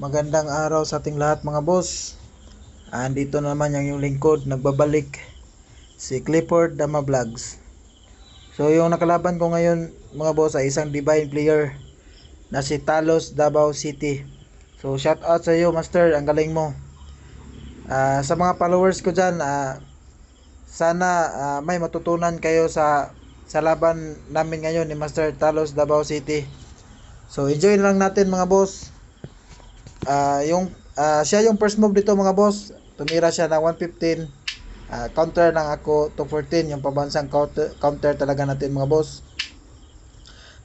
Magandang araw sa ating lahat mga boss. Andito naman yung, yung lingkod, nagbabalik si Clifford Dama Vlogs. So yung nakalaban ko ngayon mga boss ay isang divine player na si Talos Davao City. So shout out sa iyo master, ang galing mo. Ah, sa mga followers ko dyan, ah, sana ah, may matutunan kayo sa sa laban namin ngayon ni Master Talos Davao City. So enjoy lang natin mga boss. Ah, yung ah, siya yung first move dito mga boss. Tumira siya ng 115. Ah, counter lang ako 214 yung pabansang counter, counter talaga natin mga boss.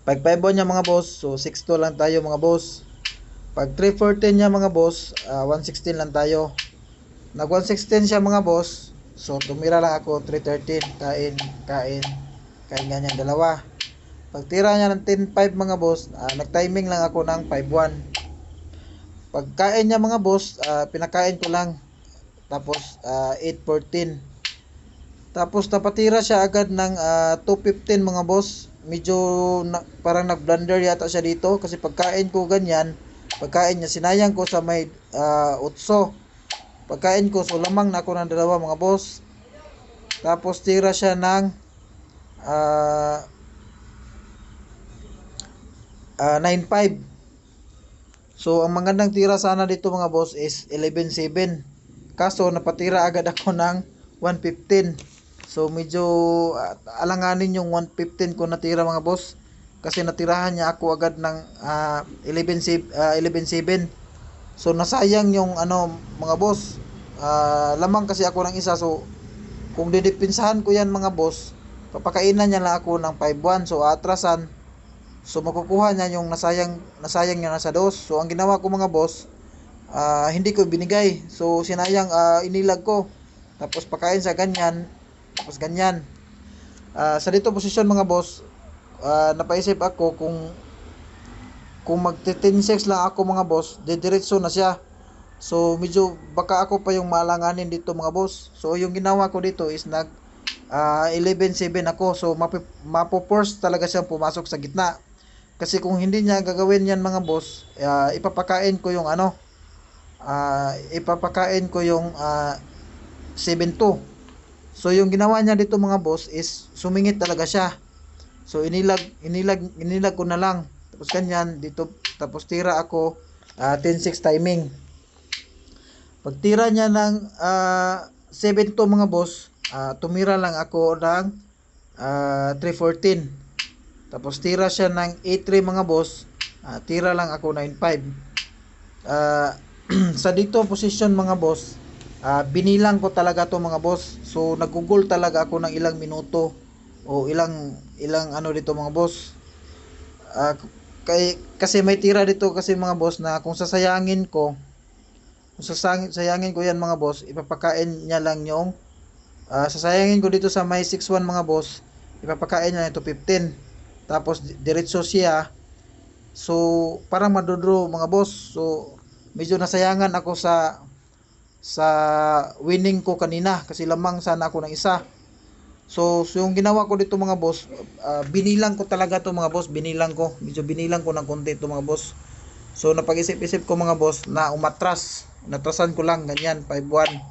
Pag 5 niya mga boss, so 6-2 lang tayo mga boss. Pag 314 niya mga boss, ah, 116 lang tayo. Nag 116 siya mga boss. So tumira lang ako 313, kain, kain, kain ganyan dalawa. Pag tira niya ng 10-5 mga boss, ah, nag-timing lang ako ng 5-1. Pagkain niya mga boss, ah, pinakain ko lang. Tapos ah, 8-14. Tapos napatira siya agad ng ah, 2-15 mga boss. Medyo na, parang nag-blunder yata siya dito kasi pagkain ko ganyan, pagkain niya sinayang ko sa may ah, utso. Pagkain ko, so lamang na ako ng dalawa mga boss. Tapos tira siya ng ah ah, 9.5. So, ang magandang tira sana dito mga boss is 11.7. Kaso, napatira agad ako ng 115. So, medyo ah, alanganin yung 115 ko natira mga boss. Kasi natirahan niya ako agad ng ah, 11.7. ah, 11.7. So, nasayang yung ano mga boss. Ah, lamang kasi ako ng isa. So, kung didipinsahan ko yan mga boss, papakainan niya lang ako ng 5-1. So, atrasan. So, makukuha niya yung nasayang, nasayang niya nasa dos. So, ang ginawa ko mga boss, ah, hindi ko binigay. So, sinayang ah, inilag ko. Tapos, pakain sa ganyan. Tapos, ganyan. Ah, sa dito posisyon mga boss, ah, napaisip ako kung kung mag 10-6 lang ako mga boss, didiretso na siya. So, medyo baka ako pa yung malanganin dito mga boss. So, yung ginawa ko dito is nag ah, 11-7 ako. So, mapoforce talaga siyang pumasok sa gitna. Kasi kung hindi niya gagawin yan mga boss, ah, ipapakain ko yung ano, ah, ipapakain ko yung ah, 7-2. So, yung ginawa niya dito mga boss is sumingit talaga siya. So, inilag, inilag, inilag ko na lang. Tapos ganyan, dito, tapos tira ako, ah, 10-6 timing. Pag tira niya ng ah, 7-2 mga boss, ah, tumira lang ako ng ah, 3-14. Tapos tira siya ng 8-3 mga boss, ah, tira lang ako 9-5. Ah, sa dito position mga boss, ah, binilang ko talaga to mga boss. So nagugol talaga ako ng ilang minuto o ilang ilang ano dito mga boss. Ah, kay, kasi may tira dito kasi mga boss na kung sasayangin ko kung sasayangin, sayangin ko yan mga boss ipapakain niya lang yung ah, sasayangin ko dito sa may 6-1 mga boss ipapakain niya ito 15 tapos di- diretso siya so parang madodro mga boss so medyo nasayangan ako sa sa winning ko kanina kasi lamang sana ako ng isa So, so yung ginawa ko dito mga boss, ah, binilang ko talaga to mga boss, binilang ko. Medyo binilang ko ng konti to mga boss. So, napag-isip-isip ko mga boss na umatras. Natrasan ko lang, ganyan, 5-1.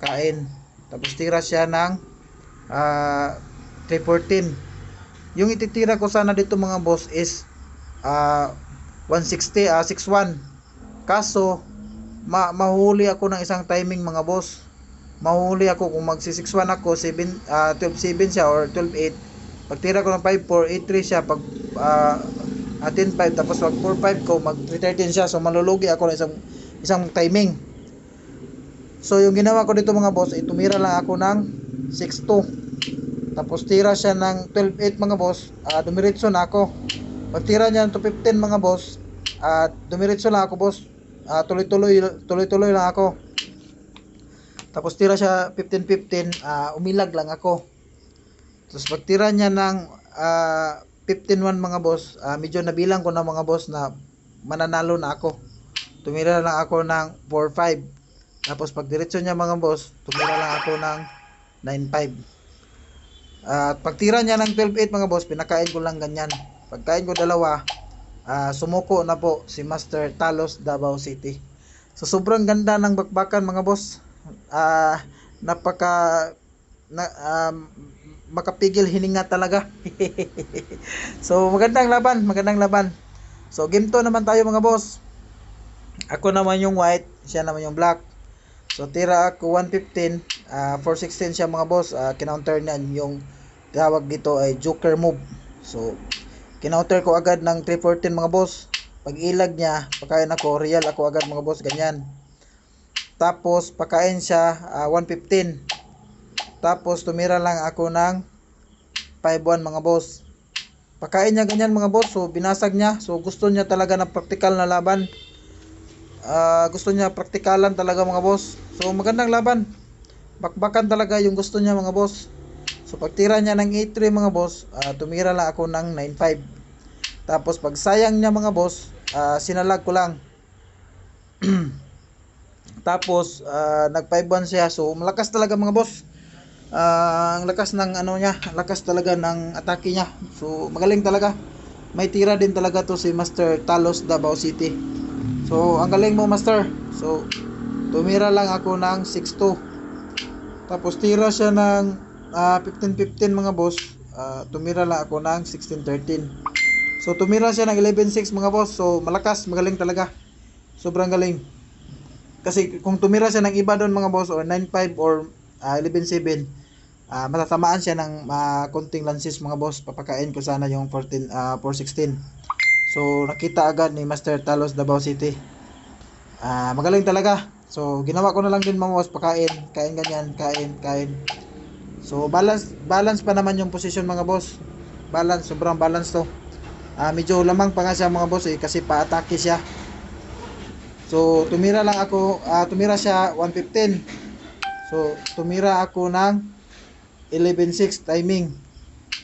Kain. Tapos tira siya ng ah 314. Yung ititira ko sana dito mga boss is ah 160, ah 61. Kaso, ma mahuli ako ng isang timing mga boss. Mahuli ako kung magsi 6-1 ako 7 ah 12-7 siya or 12-8 pagtira ko ng 5-4 8-3 siya. Pag ah 10-5 tapos wag 4-5 ko mag 3-13 siya. So malulugi ako ng isang isang timing. So yung ginawa ko dito mga boss ay tumira lang ako ng 6-2 tapos tira siya ng 12-8 mga boss ah dumiretso na ako pagtira niya ng 2-15 mga boss at dumiretso lang ako boss ah tuloy-tuloy tuloy-tuloy lang ako tapos tira siya 15-15, ah, umilag lang ako. Tapos pag tira niya ng ah, 15-1 mga boss, ah, medyo nabilang ko na mga boss na mananalo na ako. Tumira lang ako ng 4-5. Tapos pag diretso niya mga boss, tumira lang ako ng 9-5. At pag tira niya ng 12-8 mga boss, pinakain ko lang ganyan. Pagkain ko dalawa, ah, sumuko na po si Master Talos Davao City. So sobrang ganda ng bakbakan mga boss. Ah, napaka na, um, makapigil hininga talaga. so magandang laban, magandang laban. So game 2 naman tayo mga boss. Ako naman yung white, siya naman yung black. So tira ako 115, ah 416 siya mga boss. Ah, kinounter niya yung tawag dito ay joker move. So kinounter ko agad ng 314 mga boss. Pag ilag niya, pagkain ako, real ako agad mga boss, ganyan. Tapos pakain siya ah, 115. Tapos tumira lang ako ng 5-1 mga boss. Pakain niya ganyan mga boss. So binasag niya. So gusto niya talaga ng practical na laban. Ah, gusto niya praktikalan talaga mga boss. So magandang laban. Bakbakan talaga yung gusto niya mga boss. So pagtira niya ng 8-3 mga boss, ah, tumira lang ako ng 9-5. Tapos pag sayang niya mga boss, ah, sinalag ko lang. Tapos ah, nag 5-1 siya. So malakas talaga mga boss. Ah, ang lakas ng ano niya, lakas talaga ng atake niya. So magaling talaga. May tira din talaga to si Master Talos Davao City. So ang galing mo Master. So tumira lang ako ng 6-2. Tapos tira siya ng ah, 15-15 mga boss. Ah, tumira lang ako ng 16-13. So tumira siya ng 11-6 mga boss. So malakas, magaling talaga. Sobrang galing. Kasi kung tumira siya ng iba doon mga boss or 9-5 or ah, 11-7, ah, matatamaan siya ng ah, konting lances mga boss. Papakain ko sana yung 14, ah, 416. So nakita agad ni Master Talos Davao City. Ah, magaling talaga. So ginawa ko na lang din mga boss, pakain, kain ganyan, kain, kain. So balance balance pa naman yung position mga boss. Balance, sobrang balance to. Ah, medyo lamang pa nga siya mga boss eh, kasi pa-atake siya. So tumira lang ako, ah, tumira siya 115. So tumira ako ng 11.6 timing.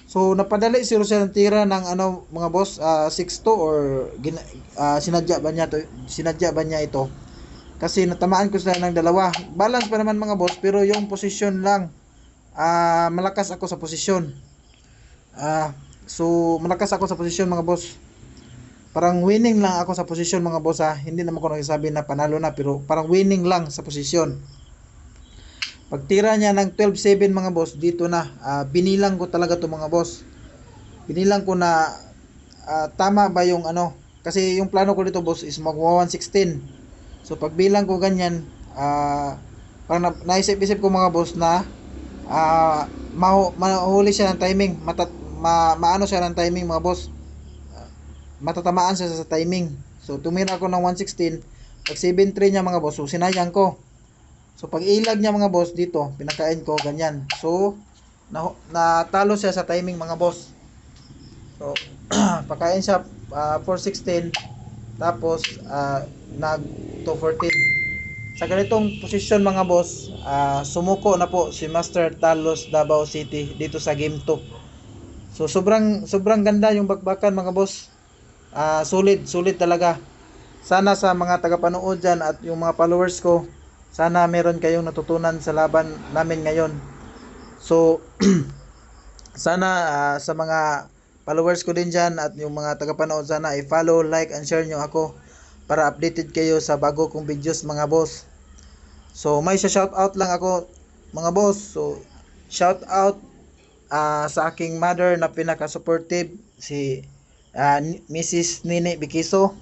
So napadali siya ng tira ng ano mga boss ah, 6-2 or ah, sinadya ba niya to, sinadya ba niya ito? Kasi natamaan ko sila ng dalawa. Balance pa naman mga boss pero yung position lang ah malakas ako sa posisyon. Ah so malakas ako sa posisyon mga boss. Parang winning lang ako sa posisyon mga boss ha. Hindi naman ko nagsasabi na panalo na pero parang winning lang sa posisyon. Pagtira niya ng 12-7 mga boss, dito na. Ah, binilang ko talaga to mga boss. Binilang ko na ah, tama ba yung ano. Kasi yung plano ko dito boss is magwa 116. So pagbilang ko ganyan, ah parang na, naisip-isip ko mga boss na ah mahu, mahuli siya ng timing. Matat, ma, maano siya ng timing mga boss. Ah, matatamaan siya sa timing. So tumira ako ng 116. Pag 7-3 niya mga boss, so sinayang ko. So pag ilag niya mga boss dito, pinakain ko ganyan. So na, natalo siya sa timing mga boss. So pakain siya ah, 416 tapos ah, nag 214. Sa ganitong posisyon mga boss, ah, sumuko na po si Master Talos Davao City dito sa game 2. So sobrang sobrang ganda yung bakbakan mga boss. Ah, solid, solid talaga. Sana sa mga tagapanood dyan at yung mga followers ko, sana meron kayong natutunan sa laban namin ngayon. So, sana ah, sa mga followers ko din dyan at yung mga tagapanood sana i-follow, like, and share nyo ako para updated kayo sa bago kong videos mga boss. So, may shout out lang ako mga boss. So, shout out ah, sa aking mother na pinaka-supportive si ah, Ni- Mrs. Nini Bikiso.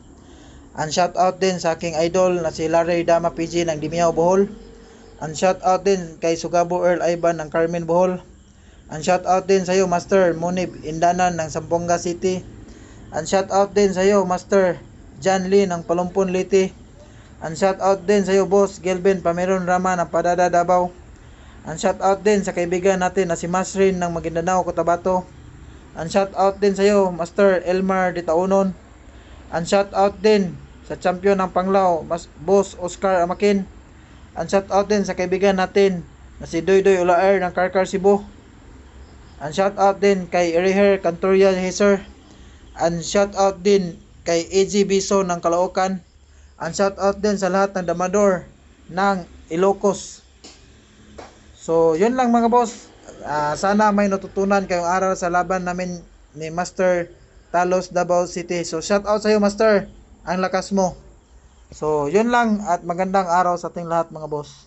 And shout out din sa aking idol na si Larry Dama PG ng Dimiao Bohol. And shout out din kay Sugabo Earl Ivan ng Carmen Bohol. And shout out din sa iyo Master Munib Indanan ng Zamboanga City. And shout out din sa iyo Master John Lee ng Palumpon Liti. And shout out din sa iyo Boss Gelben Pameron Rama ng Padada Davao. And shout out din sa kaibigan natin na si Masrin ng Maguindanao Cotabato. And shout out din sa iyo Master Elmar Ditaunon. And shout out din sa champion ng Panglao, Mas Boss Oscar Amakin. And shout out din sa kaibigan natin na si Doydoy Ulaer ng Karkar Cebu. And shout out din kay Eriher Cantoria Heser. And shout out din kay AG Biso ng Caloocan. And shout out din sa lahat ng damador ng Ilocos. So, yun lang mga boss. Ah, sana may natutunan kayong aral sa laban namin ni Master Talos Davao City. So shout out sa iyo master. Ang lakas mo. So yun lang at magandang araw sa ating lahat mga boss.